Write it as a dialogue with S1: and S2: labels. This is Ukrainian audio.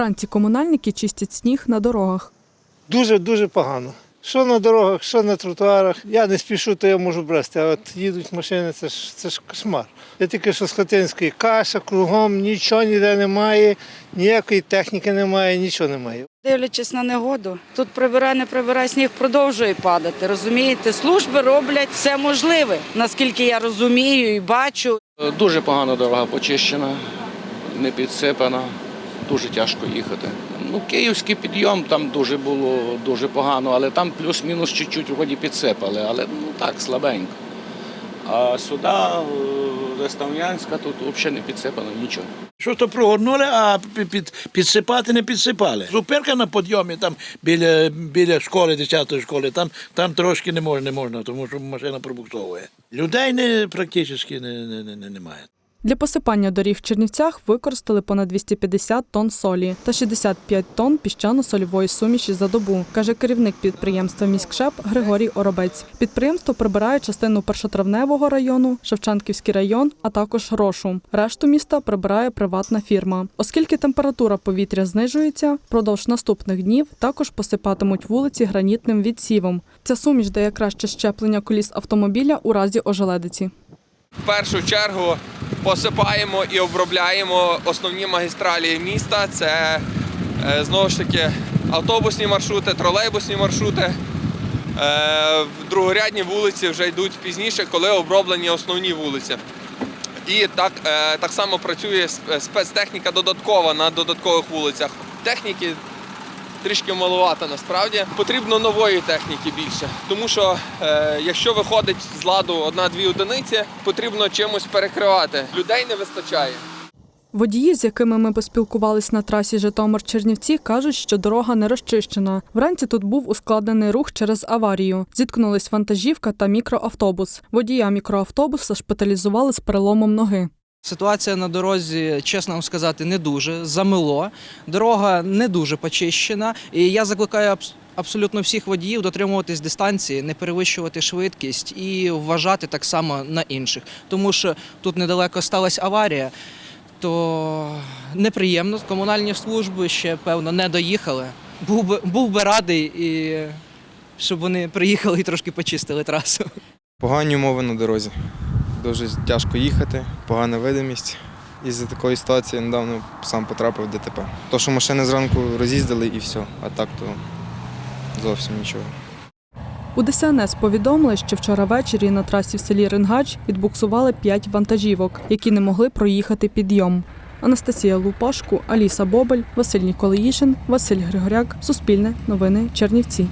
S1: Вранці комунальники чистять сніг на дорогах.
S2: Дуже-дуже погано. Що на дорогах, що на тротуарах. Я не спішу, то я можу брести. А от їдуть машини, це ж це ж кошмар. Я тільки що з Хотинської каша, кругом нічого ніде немає, ніякої техніки немає, нічого немає.
S3: Дивлячись на негоду, тут прибирай, не прибирай, сніг продовжує падати. Розумієте, служби роблять все можливе, наскільки я розумію і бачу.
S4: Дуже погано дорога почищена, не підсипана, дуже тяжко їхати. Ну, київський підйом там дуже було дуже погано, але там плюс-мінус чуть-чуть вроді підсипали, але ну так, слабенько. А сюди, е, Реставнянська, тут взагалі не підсипано нічого.
S5: Що то прогорнули, а під, під, підсипати не підсипали. Зупинка на підйомі там біля, біля школи, 10 школи, там, там трошки не можна, не можна, тому що машина пробуксовує. Людей не, практично не, не, не, немає.
S1: Для посипання доріг в Чернівцях використали понад 250 тонн солі та 65 тонн піщано-сольової суміші за добу, каже керівник підприємства «Міськшеп» Григорій Оробець. Підприємство прибирає частину першотравневого району, Шевченківський район, а також Рошу. Решту міста прибирає приватна фірма. Оскільки температура повітря знижується, впродовж наступних днів також посипатимуть вулиці гранітним відсівом. Ця суміш дає краще щеплення коліс автомобіля у разі ожеледиці.
S6: В першу чергу посипаємо і обробляємо основні магістралі міста. Це е, знову ж таки автобусні маршрути, тролейбусні маршрути. Е, Другорядні вулиці вже йдуть пізніше, коли оброблені основні вулиці. І так, е, так само працює спецтехніка додаткова на додаткових вулицях. Техніки трішки маловато насправді. Потрібно нової техніки більше. Тому що е, якщо виходить з ладу одна-дві одиниці, потрібно чимось перекривати. Людей не вистачає.
S1: Водії, з якими ми поспілкувались на трасі Житомир-Чернівці, кажуть, що дорога не розчищена. Вранці тут був ускладнений рух через аварію. Зіткнулись вантажівка та мікроавтобус. Водія мікроавтобуса шпиталізували з переломом ноги.
S7: Ситуація на дорозі, чесно вам сказати, не дуже замило. Дорога не дуже почищена. І я закликаю абсолютно всіх водіїв дотримуватись дистанції, не перевищувати швидкість і вважати так само на інших. Тому що тут недалеко сталася аварія, то неприємно. Комунальні служби ще певно не доїхали. Був би, був би радий, і щоб вони приїхали і трошки почистили трасу.
S8: Погані умови на дорозі. Дуже тяжко їхати, погана видимість. І за такої ситуації недавно сам потрапив в ДТП. То, що машини зранку роз'їздили і все, а так то зовсім нічого.
S1: У ДСНС повідомили, що вчора ввечері на трасі в селі Ренгач відбуксували п'ять вантажівок, які не могли проїхати підйом. Анастасія Лупашку, Аліса Бобель, Василь Ніколаїшин, Василь Григоряк, Суспільне, Новини, Чернівці.